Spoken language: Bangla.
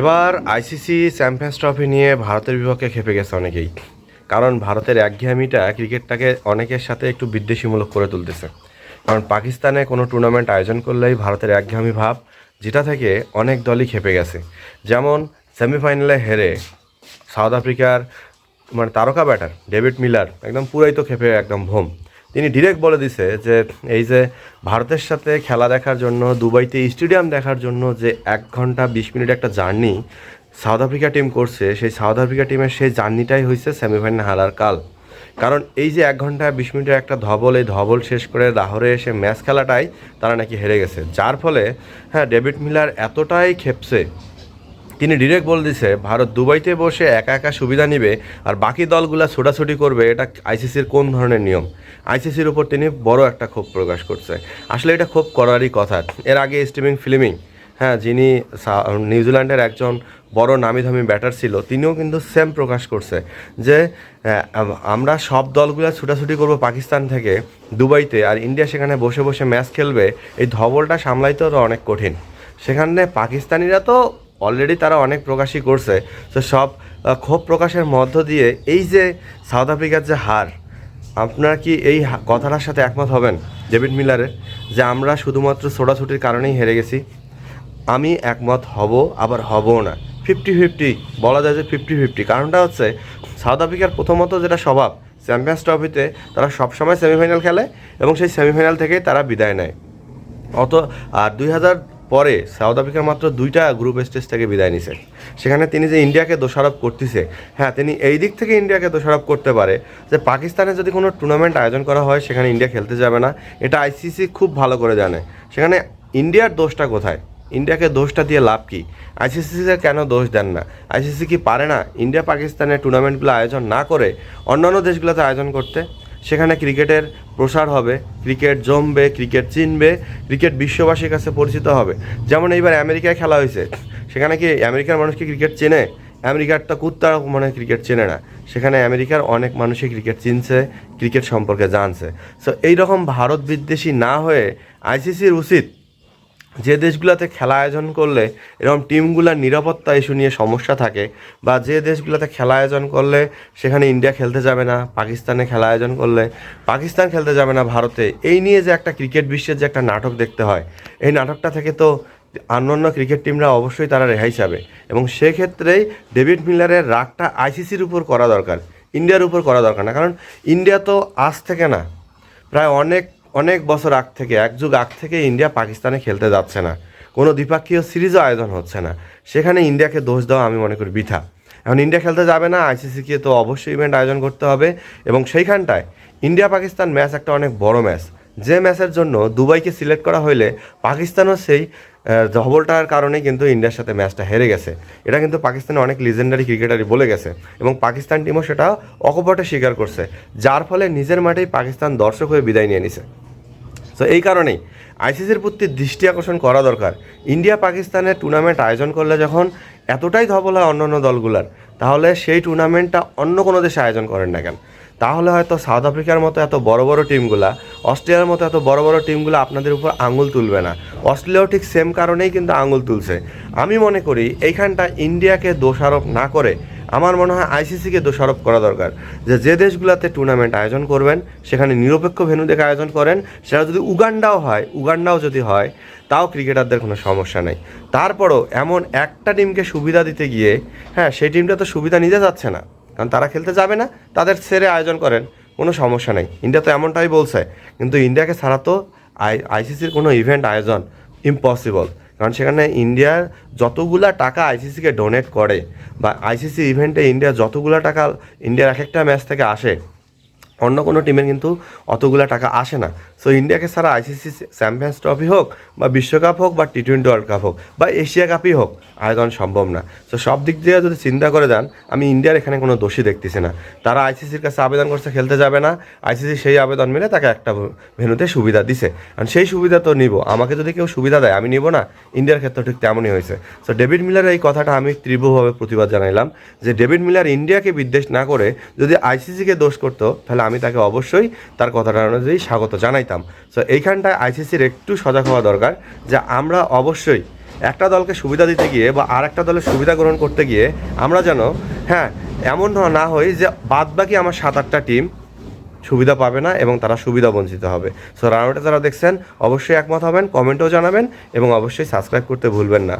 এবার আইসিসি চ্যাম্পিয়ন্স ট্রফি নিয়ে ভারতের বিপক্ষে খেপে গেছে অনেকেই। কারণ ভারতের একঘেয়ামিটা ক্রিকেটটাকে অনেকের সাথে একটু বিদ্বেষীমূলক করে তুলতেছে। কারণ পাকিস্তানে কোনো টুর্নামেন্ট আয়োজন করলেই ভারতের একঘেয়ামি ভাব যেটা থেকে অনেক দলই খেপে গেছে। যেমন সেমিফাইনালে হেরে সাউথ আফ্রিকার মানে তারকা ব্যাটার ডেভিড মিলার একদম পুরাই তো খেপে একদম ভোম তিনি ডিরেক্ট বলে দিছে যে, এই যে ভারতের সাথে খেলা দেখার জন্য, দুবাইতে স্টেডিয়াম দেখার জন্য যে এক ঘণ্টা বিশ মিনিট একটা জার্নি সাউথ আফ্রিকা টিম করছে, সেই সাউথ আফ্রিকা টিমের সেই জার্নিটাই হয়েছে সেমিফাইনাল হারার কাল। কারণ এই যে এক ঘণ্টা বিশ মিনিটের একটা ধবল, এই ধবল শেষ করে লাহোরে এসে ম্যাচ খেলাটাই তারা নাকি হেরে গেছে। যার ফলে হ্যাঁ ডেভিড মিলার এতটাই খেপছে তিনি ডিরেক্ট বলে দিছে, ভারত দুবাইতে বসে একা একা সুবিধা নিবে আর বাকি দলগুলা ছোটাছুটি করবে, এটা আইসিসির কোন ধরনের নিয়ম? আইসিসির উপর তিনি বড় একটা ক্ষোভ প্রকাশ করছে। আসলে এটা ক্ষোভ করারই কথা। এর আগে স্টিমিং ফিল্মিং হ্যাঁ যিনি নিউজিল্যান্ডের একজন বড় নামি দামি ব্যাটার ছিল, তিনিও কিন্তু সেম প্রকাশ করছে যে আমরা সব দলগুলো ছুটাছুটি করব পাকিস্তান থেকে দুবাইতে আর ইন্ডিয়া সেখানে বসে বসে ম্যাচ খেলবে। এই ধবলটা সামলাইতেও তো অনেক কঠিন। সেখানে পাকিস্তানিরা তো অলরেডি তারা অনেক প্রকাশই করছে। তো সব ক্ষোভ প্রকাশের মধ্য দিয়ে এই যে সাউথ আফ্রিকার যে হার, আপনারা কি এই কথাটার সাথে একমত হবেন ডেভিড মিলারের? যে আমরা শুধুমাত্র ছোটাছুটির কারণেই হেরে গেছি। আমি একমত হব, আবার হবও না। ফিফটি ফিফটি, বলা যায় যে ফিফটি ফিফটি। কারণটা হচ্ছে সাউথ আফ্রিকার প্রথমত যেটা স্বভাব চ্যাম্পিয়ন্স ট্রফিতে তারা সবসময় সেমিফাইনাল খেলে এবং সেই সেমিফাইনাল থেকেই তারা বিদায় নেয়। অত, আর দুই হাজার পরে সাউথ আফ্রিকার মাত্র দুইটা গ্রুপ স্টেজ থেকে বিদায় নিছে। সেখানে তিনি যে ইন্ডিয়াকে দোষারোপ করতেছে হ্যাঁ তিনি এই দিক থেকে ইন্ডিয়াকে দোষারোপ করতে পারে, যে পাকিস্তানে যদি কোনো টুর্নামেন্ট আয়োজন করা হয়, সেখানে ইন্ডিয়া খেলতে যাবে না। এটা আইসিসি খুব ভালো করে জানে। সেখানে ইন্ডিয়ার দোষটা কোথায়? ইন্ডিয়াকে দোষটা দিয়ে লাভ কি? আইসিসিকে কেন দোষ দেন না? আইসিসি কি পারে না ইন্ডিয়া পাকিস্তানের টুর্নামেন্টগুলো আয়োজন না করে অন্যান্য দেশগুলোতে আয়োজন করতে? সেখানে ক্রিকেটের প্রসার হবে, ক্রিকেট জমবে, ক্রিকেট চিনবে, ক্রিকেট বিশ্ববাসীর কাছে পরিচিত হবে। যেমন এইবার আমেরিকায় খেলা হয়েছে, সেখানে কি আমেরিকার মানুষকে ক্রিকেট চেনে? আমেরিকার তো কুত্তার মানে ক্রিকেট চেনে না। সেখানে আমেরিকার অনেক মানুষই ক্রিকেট চিনছে, ক্রিকেট সম্পর্কে জানছে। সো এইরকম ভারত বিদ্বেষী না হয়ে আইসিসির উচিত যে দেশগুলোতে খেলা আয়োজন করলে এরকম টিমগুলোর নিরাপত্তা ইস্যু নিয়ে সমস্যা থাকে বা যে দেশগুলোতে খেলা আয়োজন করলে সেখানে ইন্ডিয়া খেলতে যাবে না, পাকিস্তানে খেলা আয়োজন করলে পাকিস্তান খেলতে যাবে না ভারতে, এই নিয়ে যে একটা ক্রিকেট বিশ্বের যে একটা নাটক দেখতে হয়, এই নাটকটা থেকে তো অন্যান্য ক্রিকেট টিমরা অবশ্যই তারা রেহাই চাবে এবং সেক্ষেত্রেই ডেভিড মিলারের রাগটা আইসিসির উপর করা দরকার, ইন্ডিয়ার উপর করা দরকার না, কারণ ইন্ডিয়া তো আজ থেকে না, প্রায় অনেক অনেক বছর আগ থেকে, এক যুগ আগ থেকে ইন্ডিয়া পাকিস্তানে খেলতে যাচ্ছে না। কোনো দ্বিপাক্ষীয় সিরিজও আয়োজন হচ্ছে না। সেখানে ইন্ডিয়াকে দোষ দেওয়া আমি মনে করি বৃথা। এখন ইন্ডিয়া খেলতে যাবে না, আইসিসিকে তো অবশ্যই ইভেন্ট আয়োজন করতে হবে এবং সেইখানটায় ইন্ডিয়া পাকিস্তান ম্যাচ একটা অনেক বড় ম্যাচ যে ম্যাচের জন্য দুবাইকে সিলেক্ট করা হইলে পাকিস্তানও সেই ধবলটার কারণেই কিন্তু ইন্ডিয়ার সাথে ম্যাচটা হেরে গেছে। এটা কিন্তু পাকিস্তানের অনেক লিজেন্ডারি ক্রিকেটারই বলে গেছে এবং পাকিস্তান টিমও সেটা অকপটে স্বীকার করছে। যার ফলে নিজের মাঠেই পাকিস্তান দর্শক হয়ে বিদায় নিয়ে নিছে। তো এই কারণেই আইসিসির প্রতি দৃষ্টি আকর্ষণ করা দরকার। ইন্ডিয়া পাকিস্তানের টুর্নামেন্ট আয়োজন করলে যখন এতটাই ধবল হয় অন্যান্য দলগুলার, তাহলে সেই টুর্নামেন্টটা অন্য কোনো দেশে আয়োজন করেন না কেন? তাহলে হয়তো সাউথ আফ্রিকার মতো এত বড় বড় টিমগুলা অস্ট্রেলিয়ার মতো এত বড় বড় টিমগুলো আপনাদের উপর আঙুল তুলবে না। অস্ট্রেলিয়াও ঠিক সেম কারণেই কিন্তু আঙুল তুলছে। আমি মনে করি এইখানটা ইন্ডিয়াকে দোষারোপ না করে আমার মনে হয় আইসিসিকে দোষারোপ করা দরকার যে যে দেশগুলোতে টুর্নামেন্ট আয়োজন করবেন, সেখানে নিরপেক্ষ ভেন্যু দেখে আয়োজন করেন, সেটা যদি উগান্ডাও হয়, উগান্ডাও যদি হয়, তাও ক্রিকেটারদের কোনো সমস্যা নেই। তারপরও এমন একটা টিমকে সুবিধা দিতে গিয়ে হ্যাঁ সেই টিমটা তো সুবিধা নিতে যাচ্ছে না, কারণ তারা খেলতে যাবে না, তাদের সেরে আয়োজন করেন, কোনো সমস্যা নেই। ইন্ডিয়া তো এমনটাই বলছে, কিন্তু ইন্ডিয়াকে ছাড়া তো আই আইসিসির কোনো ইভেন্ট আয়োজন ইম্পসিবল কারণ সেখানে ইন্ডিয়ার যতগুলা টাকা আইসিসিকে ডোনেট করে বা আইসিসি ইভেন্টে ইন্ডিয়া যতগুলা টাকা ইন্ডিয়ার এক একটা ম্যাচ থেকে আসে অন্য কোনো টিমের কিন্তু অতগুলা টাকা আসে না। সো ইন্ডিয়াকে ছাড়া আইসিসি চ্যাম্পিয়ন্স ট্রফি হোক বা বিশ্বকাপ হোক বা টি টোয়েন্টি ওয়ার্ল্ড কাপ হোক বা এশিয়া কাপই হোক আয়োজন সম্ভব না। সো সব দিক দিয়ে যদি চিন্তা করে যান, আমি ইন্ডিয়ার এখানে কোনো দোষী দেখতেছি না। তারা আইসিসির কাছে আবেদন করছে, খেলতে যাবে না। আইসিসি সেই আবেদন মিলে তাকে একটা ভেনুতে সুবিধা দিছে। কারণ সেই সুবিধা তো নিব। আমাকে যদি কেউ সুবিধা দেয়, আমি নিব না। ইন্ডিয়ার ক্ষেত্রে ঠিক তেমনই হয়েছে। সো ডেভিড মিলার এই কথাটা আমি তীব্রভাবে প্রতিবাদ জানাইলাম যে ডেভিড মিলার ইন্ডিয়াকে বিদ্বেষ না করে যদি আইসিসিকে দোষ করতো, তাহলে আমি তাকে অবশ্যই তার কথাটা অনুযায়ী স্বাগত জানাইতাম। সো এইখানটায় আইসিসির একটু সজাগ হওয়া দরকার যে আমরা অবশ্যই একটা দলকে সুবিধা দিতে গিয়ে বা আর একটা দলের সুবিধা গ্রহণ করতে গিয়ে আমরা যেন হ্যাঁ এমন না হই যে বাদ বাকি আমার সাত আটটা টিম সুবিধা পাবে না এবং তারা সুবিধা বঞ্চিত হবে। সো রানাউটে যারা দেখছেন, অবশ্যই একমত হবেন, কমেন্টও জানাবেন এবং অবশ্যই সাবস্ক্রাইব করতে ভুলবেন না।